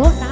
หัวใจ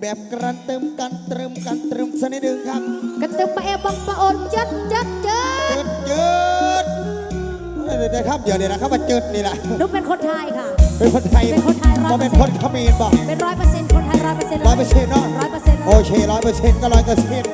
แบบกระเติมกันเติมกันเติมสักนิดึงครับกระเติมไปแอบบังมาอดจัดจัดจัดจัดเดี๋ยวครับเดี๋ยวเดี๋ยวนะครับมาจืดนี่แหละนุ๊กเป็นคนไทยค่ะ เป็นคนไทยเป็นคนไทยร้อยเป็นคนเขมรบอกเป็นร้อยเปอร์เซ็นต์คนไทยร้อยเปอร์เซ็นต์ร้อยเปอร์เซ็นต์เนาะร้อยเปอร์เซ็นต์โอเคร้อยเปอร์เซ็นต์ก็ร้อยเปอร์เซ็นต์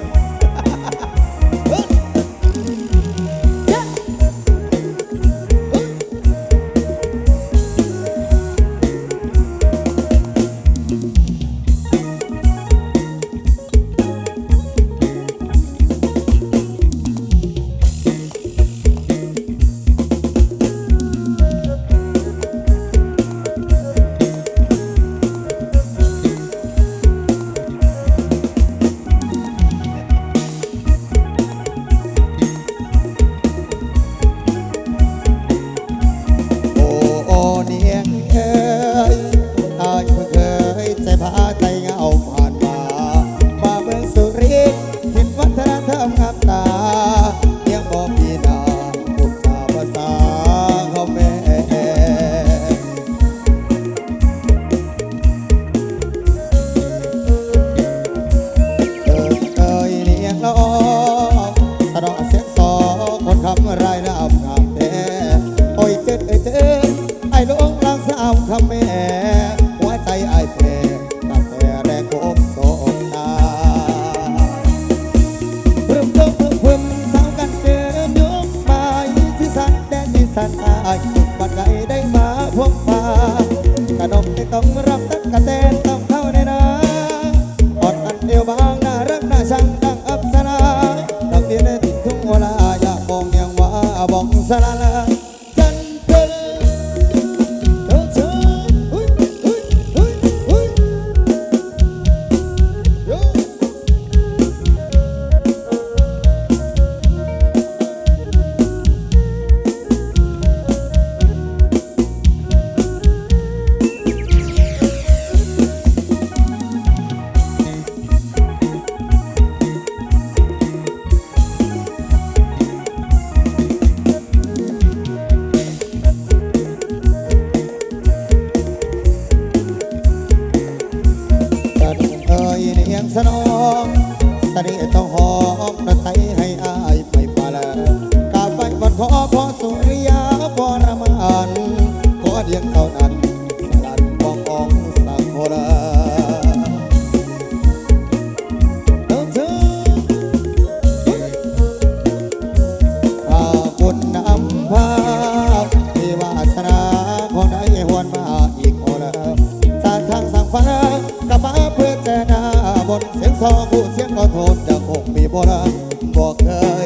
สองผู้เสียงขอโทษยังคงมีโบราณบอกเคย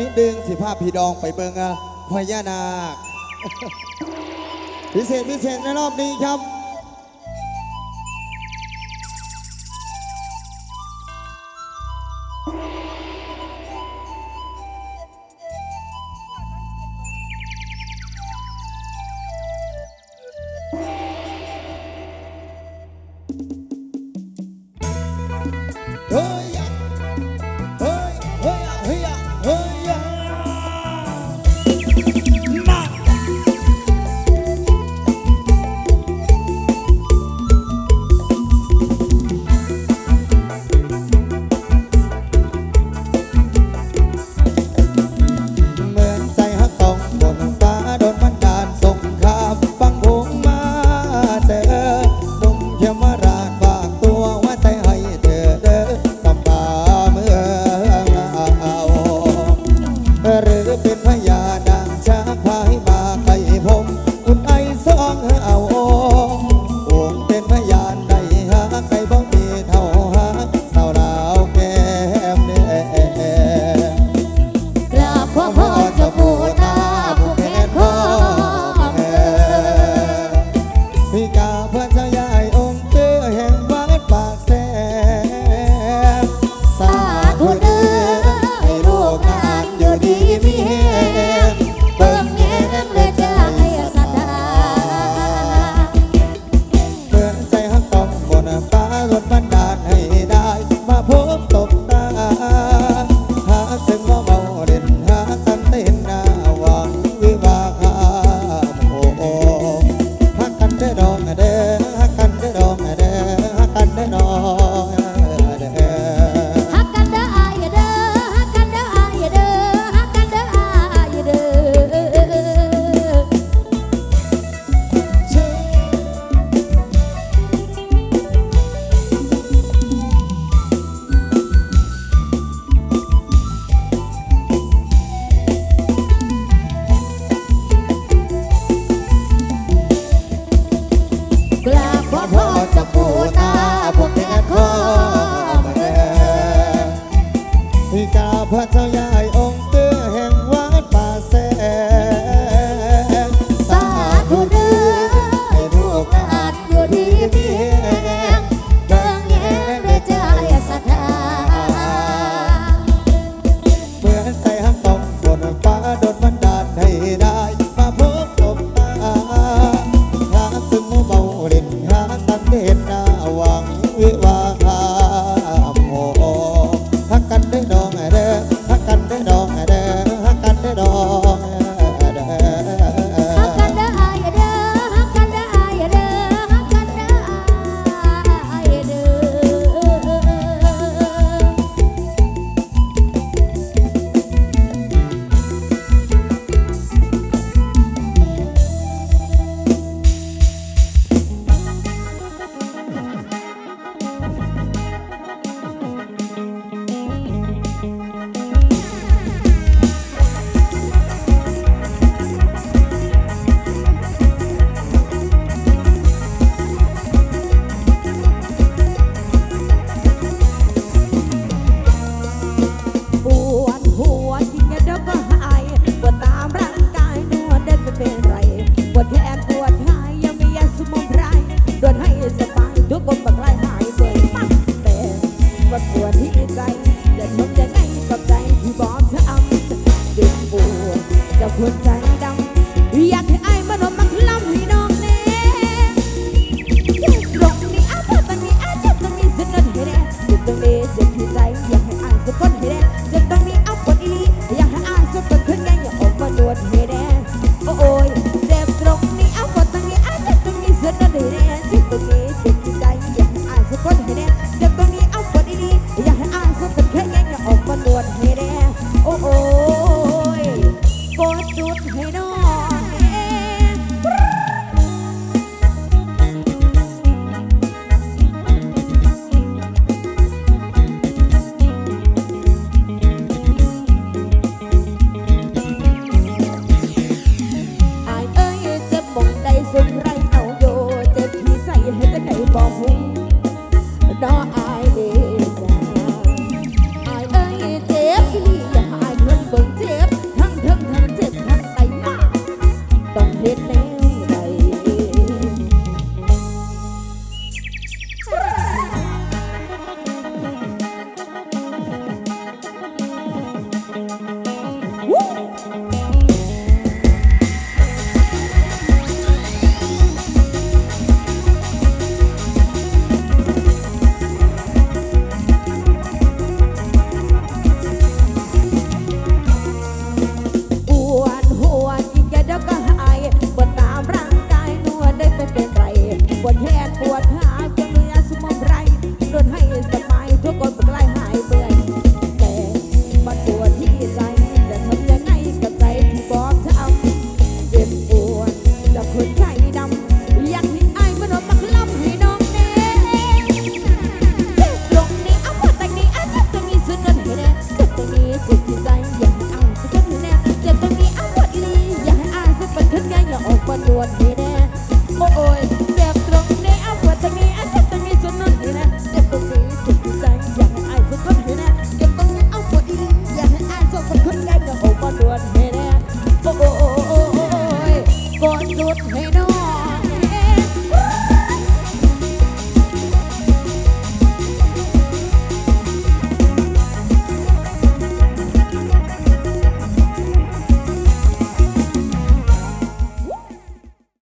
นิดนึงสิภาพพี่ดองไปเบิงอพญานาค พิเศษพิเศษในรอบนี้ครับ